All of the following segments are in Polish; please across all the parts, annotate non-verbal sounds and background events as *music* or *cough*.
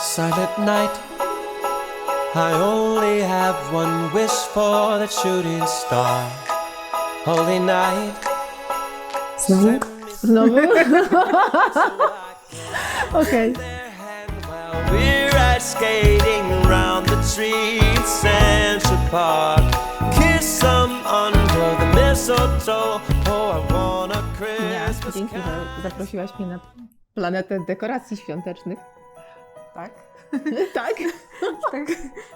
Silent night. I only have one wish for that shooting star. Holy night. Znowu? Znowu? *laughs* Okej. while we're ice skating round the tree in Central Park. Kiss them under the mistletoe. Oh, I want a Ja, Christmas dzięki, że zaprosiłaś mnie na planetę dekoracji świątecznych. Tak. *laughs* tak? tak.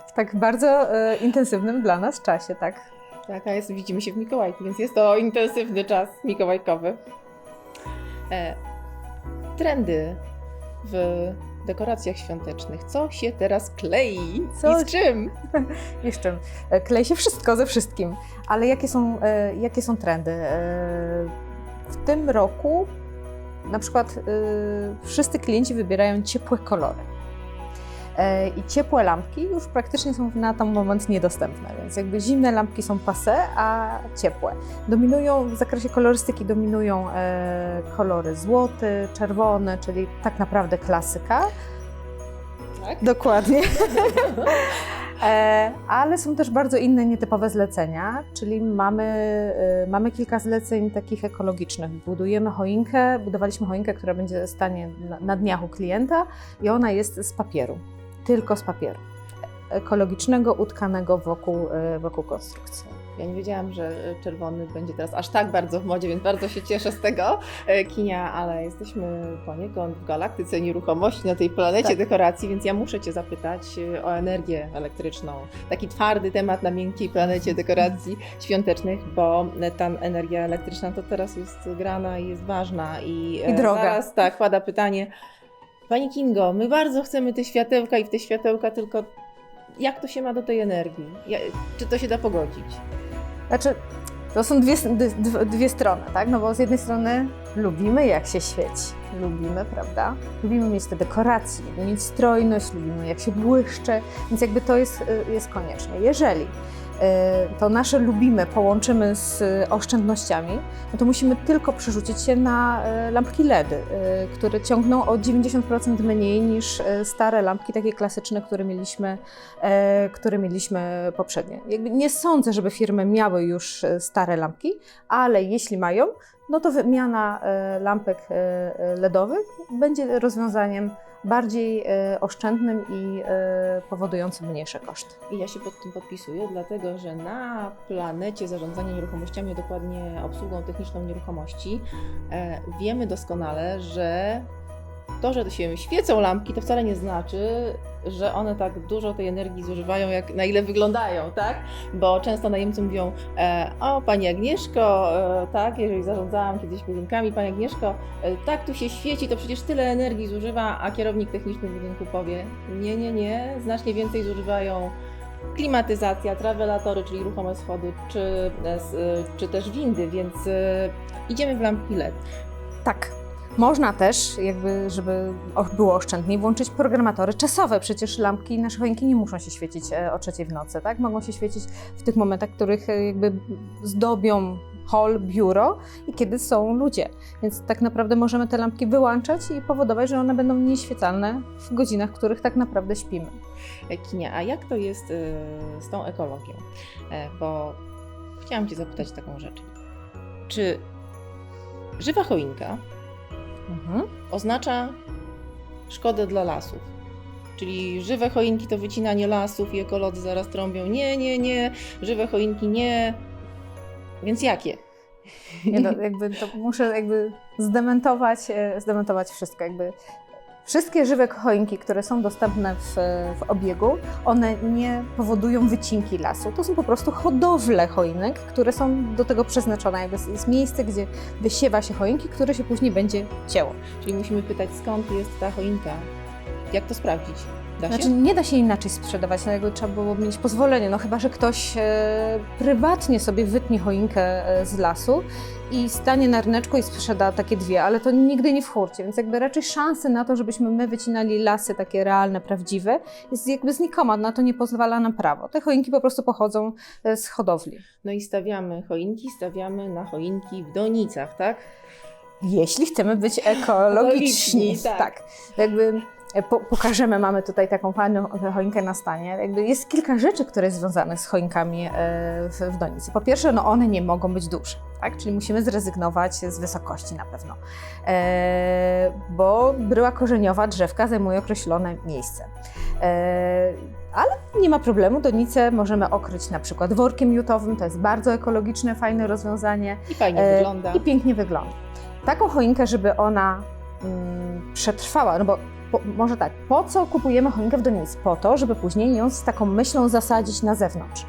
W tak bardzo e, intensywnym dla nas czasie, tak. Tak, a jest, widzimy się w Mikołajki, więc jest to intensywny czas mikołajkowy. E, trendy w dekoracjach świątecznych. Co się teraz klei? Co- I z czym? I z czym? Klei się wszystko ze wszystkim. Ale jakie są, e, jakie są trendy? E, W tym roku na przykład e, wszyscy klienci wybierają ciepłe kolory. E, I ciepłe lampki już praktycznie są na ten moment niedostępne, więc jakby zimne lampki są passe, a ciepłe. Dominują w zakresie kolorystyki dominują e, kolory złoty, czerwony, czyli tak naprawdę klasyka. Tak? Dokładnie. *laughs* E, ale są też bardzo inne nietypowe zlecenia, czyli mamy, mamy kilka zleceń takich ekologicznych. Budujemy choinkę, budowaliśmy choinkę, która będzie stanie na, na dniach u klienta i ona jest z papieru, tylko z papieru ekologicznego, utkanego wokół, e, wokół konstrukcji. Ja nie wiedziałam, że czerwony będzie teraz aż tak bardzo w modzie, więc bardzo się cieszę z tego e, kinia, ale jesteśmy poniekąd w galaktyce nieruchomości na tej planecie Tak. dekoracji, więc ja muszę Cię zapytać e, o energię elektryczną. Taki twardy temat na miękkiej planecie dekoracji świątecznych, bo ta energia elektryczna to teraz jest grana i jest ważna. I, I droga. Zaraz tak, pada pytanie. Pani Kingo, my bardzo chcemy te światełka i w te światełka, tylko jak to się ma do tej energii? Ja, czy to się da pogodzić? Znaczy, to są dwie, d- dwie strony, tak? No bo z jednej strony lubimy jak się świeci, lubimy, prawda? Lubimy mieć te dekoracje, lubimy mieć strojność, lubimy jak się błyszczy, więc jakby to jest, y, jest konieczne. Jeżeli to nasze lubimy połączymy z y, oszczędnościami, no to musimy tylko przerzucić się na y, lampki LED, y, które ciągną o 90% mniej niż y, stare lampki takie klasyczne, które mieliśmy które mieliśmy poprzednio. Jakby nie sądzę, żeby firmy miały już stare lampki, ale jeśli mają, no to wymiana e, lampek e, e, LEDowych będzie rozwiązaniem bardziej oszczędnym i powodującym mniejsze koszty. I ja się pod tym podpisuję, dlatego że na planecie zarządzania nieruchomościami, dokładnie obsługą techniczną nieruchomości, wiemy doskonale, że to, że się świecą lampki, to wcale nie znaczy, że one tak dużo tej energii zużywają, jak na ile wyglądają, tak? Bo często najemcy mówią, e, o Pani Agnieszko, e, tak, jeżeli zarządzałam kiedyś budynkami, Pani Agnieszko, e, tak tu się świeci, to przecież tyle energii zużywa, a kierownik techniczny budynku powie, nie, nie, nie, znacznie więcej zużywają klimatyzacja, trawelatory, czyli ruchome schody, czy, e, e, czy też windy, więc e, idziemy w lampki LED. Tak. Można też, jakby, żeby było oszczędniej, włączyć programatory czasowe. Przecież lampki, nasze choinki nie muszą się świecić e, o trzeciej w nocy, tak? Mogą się świecić w tych momentach, w których e, jakby zdobią hol, biuro i kiedy są ludzie. Więc tak naprawdę możemy te lampki wyłączać i powodować, że one będą nieświecalne w godzinach, w których tak naprawdę śpimy. E, Kinia, a jak to jest z tą ekologią? Bo chciałam Cię zapytać taką rzecz. Czy żywa choinka Mhm. oznacza szkodę dla lasów? Czyli żywe choinki to wycinanie lasów i ekolodzy zaraz trąbią nie, nie, nie, żywe choinki nie. Więc jakie? Nie, no, jakby to muszę jakby zdementować, e, zdementować wszystko. Jakby wszystkie żywe choinki, które są dostępne w, w obiegu, one nie powodują wycinki lasu. To są po prostu hodowle choinek, które są do tego przeznaczone. Jakby jest miejsce, gdzie wysiewa się choinki, które się później będzie cięło. Czyli musimy pytać, skąd jest ta choinka? Jak to sprawdzić? Da się? Znaczy nie da się inaczej sprzedawać, no jakby trzeba było mieć pozwolenie, no chyba, że ktoś e, prywatnie sobie wytnie choinkę e, z lasu i stanie na ryneczku i sprzeda takie dwie, ale to nigdy nie w hurcie, więc jakby raczej szansy na to, żebyśmy my wycinali lasy takie realne, prawdziwe, jest jakby znikoma, na to nie pozwala nam prawo. Te choinki po prostu pochodzą e, z hodowli. No i stawiamy choinki, stawiamy na choinki w donicach, tak? Jeśli chcemy być ekologiczni, Ekologiczni, tak. tak. Jakby po, pokażemy, mamy tutaj taką fajną choinkę na stanie. Jakby jest kilka rzeczy, które jest związanych z choinkami e, w, w donicy. Po pierwsze, no one nie mogą być duże, tak? czyli musimy zrezygnować z wysokości na pewno, e, bo bryła korzeniowa drzewka zajmuje określone miejsce. E, ale nie ma problemu, donicę możemy okryć na przykład workiem jutowym, to jest bardzo ekologiczne, fajne rozwiązanie. I fajnie E, wygląda. I pięknie wygląda. Taką choinkę, żeby ona mm, przetrwała, no bo po, może tak, po co kupujemy choinkę w donicy? Po to, żeby później ją z taką myślą zasadzić na zewnątrz.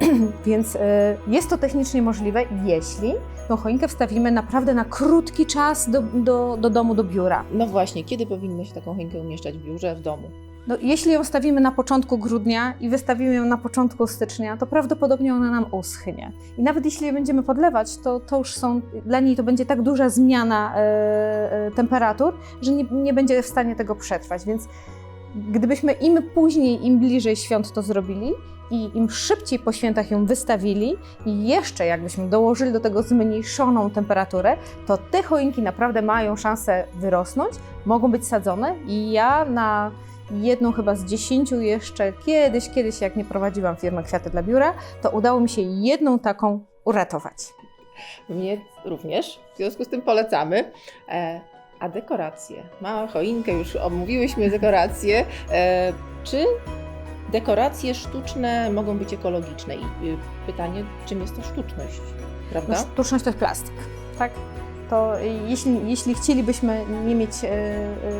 *clears throat* Więc y, jest to technicznie możliwe, jeśli tą choinkę wstawimy naprawdę na krótki czas do, do, do domu, do biura. No właśnie, kiedy powinno się taką choinkę umieszczać w biurze, w domu? No, jeśli ją stawimy na początku grudnia i wystawimy ją na początku stycznia, to prawdopodobnie ona nam uschnie. I nawet jeśli je będziemy podlewać, to, to już są, dla niej to będzie tak duża zmiana e, e, temperatur, że nie, nie będzie w stanie tego przetrwać. Więc gdybyśmy im później, im bliżej świąt to zrobili i im szybciej po świętach ją wystawili i jeszcze jakbyśmy dołożyli do tego zmniejszoną temperaturę, to te choinki naprawdę mają szansę wyrosnąć, mogą być sadzone i ja na jedną chyba z dziesięciu jeszcze kiedyś, kiedyś jak nie prowadziłam firmy Kwiaty dla Biura, to udało mi się jedną taką uratować. Mnie również, w związku z tym polecamy. E, a dekoracje? Mała choinkę, już omówiłyśmy dekoracje. E, czy dekoracje sztuczne mogą być ekologiczne? I y, pytanie, czym jest to sztuczność? No, Prawda? sztuczność to jest plastik, tak? To jeśli, jeśli chcielibyśmy nie mieć e,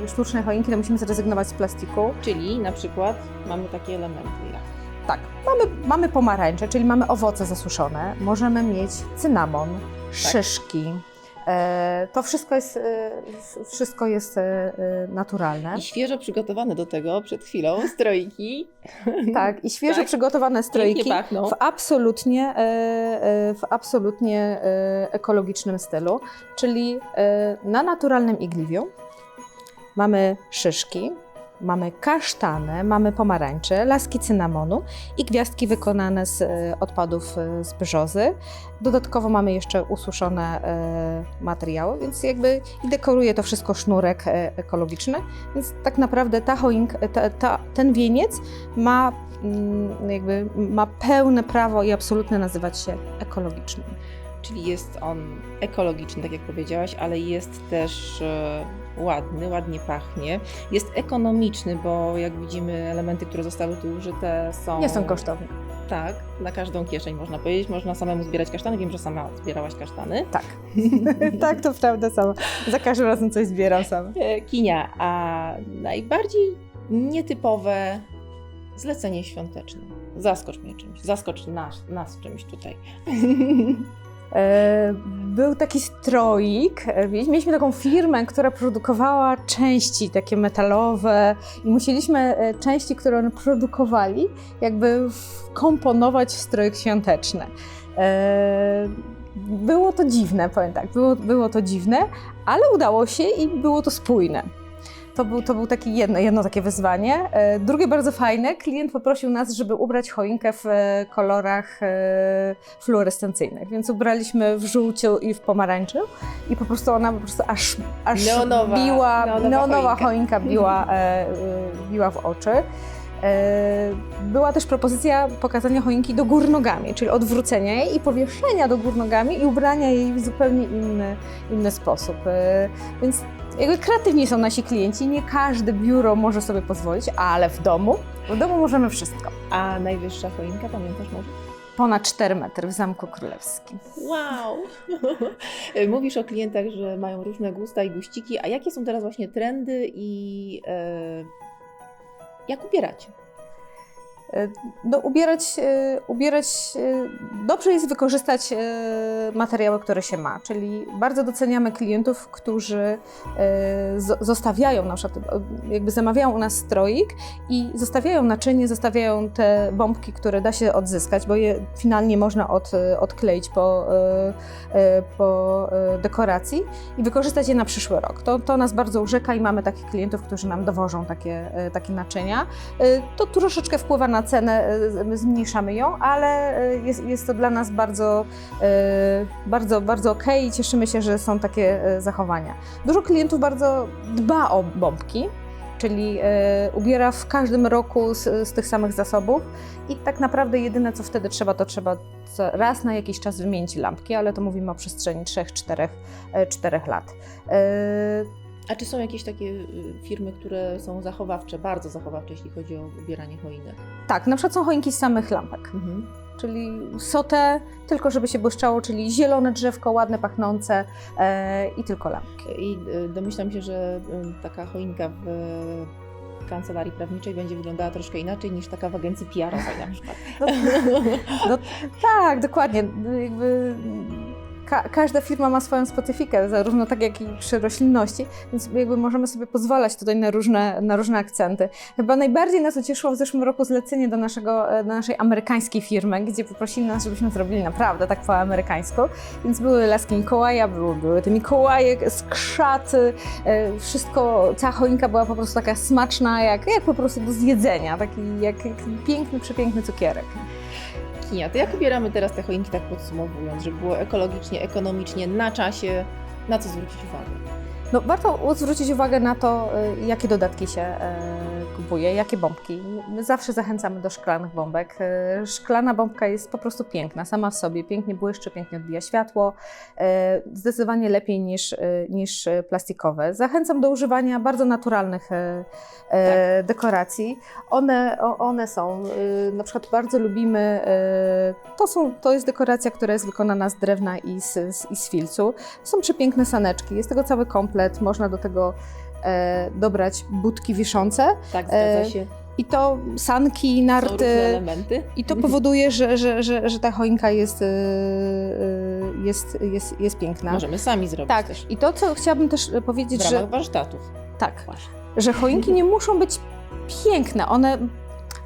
e, sztucznej choinki, to musimy zrezygnować z plastiku. Czyli na przykład mamy takie elementy jak Tak, mamy, mamy pomarańcze, czyli mamy owoce zasuszone, możemy mieć cynamon, szyszki. E, to wszystko jest, e, wszystko jest e, naturalne. I świeżo przygotowane do tego przed chwilą stroiki. Tak, i świeżo Tak. przygotowane strojki w absolutnie, w absolutnie ekologicznym stylu, czyli na naturalnym igliwiu mamy szyszki, mamy kasztany, mamy pomarańcze, laski cynamonu i gwiazdki wykonane z e, odpadów e, z brzozy. Dodatkowo mamy jeszcze ususzone e, materiały, więc jakby i dekoruje to wszystko sznurek ekologiczny. Więc tak naprawdę ta choinka, ta, ta, ten wieniec ma mm, jakby ma pełne prawo i absolutnie nazywać się ekologicznym. Czyli jest on ekologiczny, tak jak powiedziałaś, ale jest też e, ładny, ładnie pachnie. Jest ekonomiczny, bo jak widzimy, elementy, które zostały tu użyte są. Nie są kosztowne. Tak, na każdą kieszeń można powiedzieć. Można samemu zbierać kasztany. Wiem, że sama zbierałaś kasztany. Tak. *laughs* tak, to prawda sama. Za każdym razem coś zbieram sama. E, Kinia, a najbardziej nietypowe zlecenie świąteczne. Zaskocz mnie czymś, zaskocz nas, nas czymś tutaj. *laughs* E, Był taki stroik. e, Mieliśmy taką firmę, która produkowała części takie metalowe i musieliśmy e, części, które one produkowali, jakby wkomponować w strojek świąteczny. Było to dziwne, powiem tak, było, było to dziwne, ale udało się i było to spójne. To był, to był taki jedno, jedno takie wyzwanie. E, Drugie bardzo fajne, klient poprosił nas, żeby ubrać choinkę w e, kolorach e, fluorescencyjnych, więc ubraliśmy w żółciu i w pomarańczu i po prostu ona po prostu aż, aż Neonowa- biła, neonowa neonowa choinka. choinka biła, biła w oczy. Była też propozycja pokazania choinki do gór nogami, czyli odwrócenia jej i powieszenia do gór nogami i ubrania jej w zupełnie inny, inny sposób. Więc jakby kreatywni są nasi klienci, nie każde biuro może sobie pozwolić, ale w domu, w domu możemy wszystko. A najwyższa choinka, pamiętasz może? Ponad 4 metry w Zamku Królewskim. Wow! *laughs* Mówisz o klientach, że mają różne gusta i guściki, a jakie są teraz właśnie trendy i e, jak ubieracie? E, No, ubierać, e, ubierać, e, dobrze jest wykorzystać materiały, które się ma, czyli bardzo doceniamy klientów, którzy zo- zostawiają, na przykład jakby zamawiają u nas stroik i zostawiają naczynie, zostawiają te bombki, które da się odzyskać, bo je finalnie można od, odkleić po, po dekoracji i wykorzystać je na przyszły rok. To, to nas bardzo urzeka i mamy takich klientów, którzy nam dowożą takie, takie naczynia. To troszeczkę wpływa na cenę, my zmniejszamy ją, ale y, jest, jest to dla nas bardzo, y, bardzo, bardzo okej i cieszymy się, że są takie zachowania. Dużo klientów bardzo dba o bombki, czyli e, ubiera w każdym roku z, z tych samych zasobów i tak naprawdę jedyne co wtedy trzeba, to trzeba raz na jakiś czas wymienić lampki, ale to mówimy o przestrzeni 3-4 czterech lat. A czy są jakieś takie y, firmy, które są zachowawcze, bardzo zachowawcze, jeśli chodzi o ubieranie choinek? tak, na przykład są choinki z samych lampek. Mhm. czyli sotę, tylko żeby się błyszczało, czyli zielone drzewko, ładne, pachnące e, i tylko lampki. I y, domyślam się, że y, taka choinka w kancelarii prawniczej będzie wyglądała troszkę inaczej niż taka w agencji PR-owej na przykład. No, *laughs* tak, dokładnie. Jakby ka każda firma ma swoją specyfikę, zarówno tak jak i przy roślinności, więc jakby możemy sobie pozwalać tutaj na różne, na różne akcenty. Chyba najbardziej nas ucieszyło w zeszłym roku zlecenie do, naszego, do naszej amerykańskiej firmy, gdzie poprosili nas, żebyśmy zrobili naprawdę tak po amerykańsku. Więc były laski Mikołaja, były, były te Mikołaje, skrzaty, e, wszystko, cała choinka była po prostu taka smaczna, jak, jak po prostu do zjedzenia, taki jak, jak piękny, przepiękny cukierek. Kinia, to jak ubieramy teraz te choinki tak podsumowując, żeby było ekologicznie, ekonomicznie, na czasie, na co zwrócić uwagę? No, warto zwrócić uwagę na to, y, jakie dodatki się e, kupuje, jakie bombki. My zawsze zachęcamy do szklanych bombek. E, Szklana bombka jest po prostu piękna, sama w sobie, pięknie błyszczy, pięknie odbija światło, e, zdecydowanie lepiej niż, e, niż plastikowe. Zachęcam do używania bardzo naturalnych e, dekoracji. One, one są, na przykład bardzo lubimy, to, są, to jest dekoracja, która jest wykonana z drewna i z, z, i z filcu. Są przepiękne saneczki, jest tego cały komplet, można do tego dobrać budki wiszące Tak, zgadza E, się. i to sanki, narty i to powoduje, że, że, że, że ta choinka jest, e, e, jest, jest, jest piękna. Możemy sami zrobić Tak, też. i to co chciałabym też W powiedzieć, ramach że warsztatów. tak, Właśnie. że choinki nie muszą być piękne. One,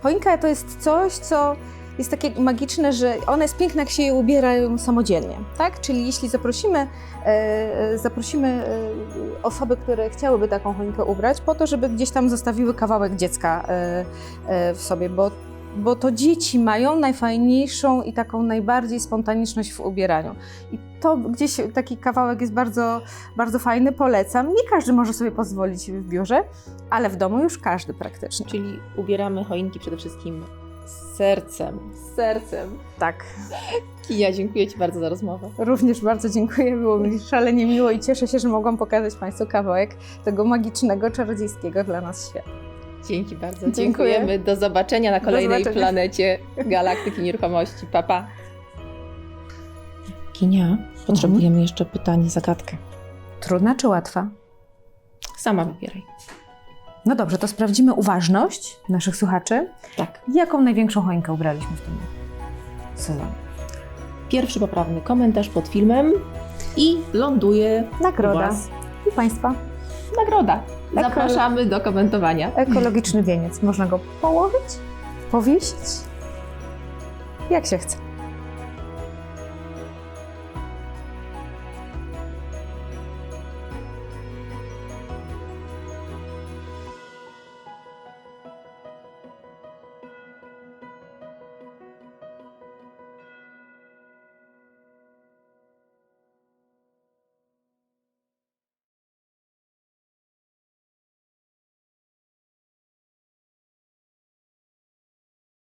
choinka to jest coś, co jest takie magiczne, że one jest piękne, jak się je ubierają samodzielnie, tak? Czyli jeśli zaprosimy, e, zaprosimy e, osoby, które chciałyby taką choinkę ubrać, po to, żeby gdzieś tam zostawiły kawałek dziecka e, w sobie, bo bo to dzieci mają najfajniejszą i taką najbardziej spontaniczność w ubieraniu. I to gdzieś taki kawałek jest bardzo, bardzo fajny, polecam. Nie każdy może sobie pozwolić w biurze, ale w domu już każdy praktycznie. Czyli ubieramy choinki przede wszystkim z sercem. Z sercem. Tak. Kija, dziękuję Ci bardzo za rozmowę. Również bardzo dziękuję, było mi szalenie miło i cieszę się, że mogłam pokazać Państwu kawałek tego magicznego, czarodziejskiego dla nas świata. Dzięki bardzo. Dziękuję. Dziękujemy. Do zobaczenia na kolejnej zobaczenia. planecie Galaktyki Nieruchomości. Papa. Kinia, potrzebujemy jeszcze pytanie, zagadkę. Trudna czy łatwa? Sama wybieraj. No dobrze, to sprawdzimy uważność naszych słuchaczy. Tak. Jaką największą choinkę ubraliśmy w tym sezonie? Pierwszy poprawny komentarz pod filmem i ląduje u Nagroda. Was I Państwa. nagroda. Ekolo- Zapraszamy do komentowania. Ekologiczny wieniec. Można go położyć, powiesić, jak się chce.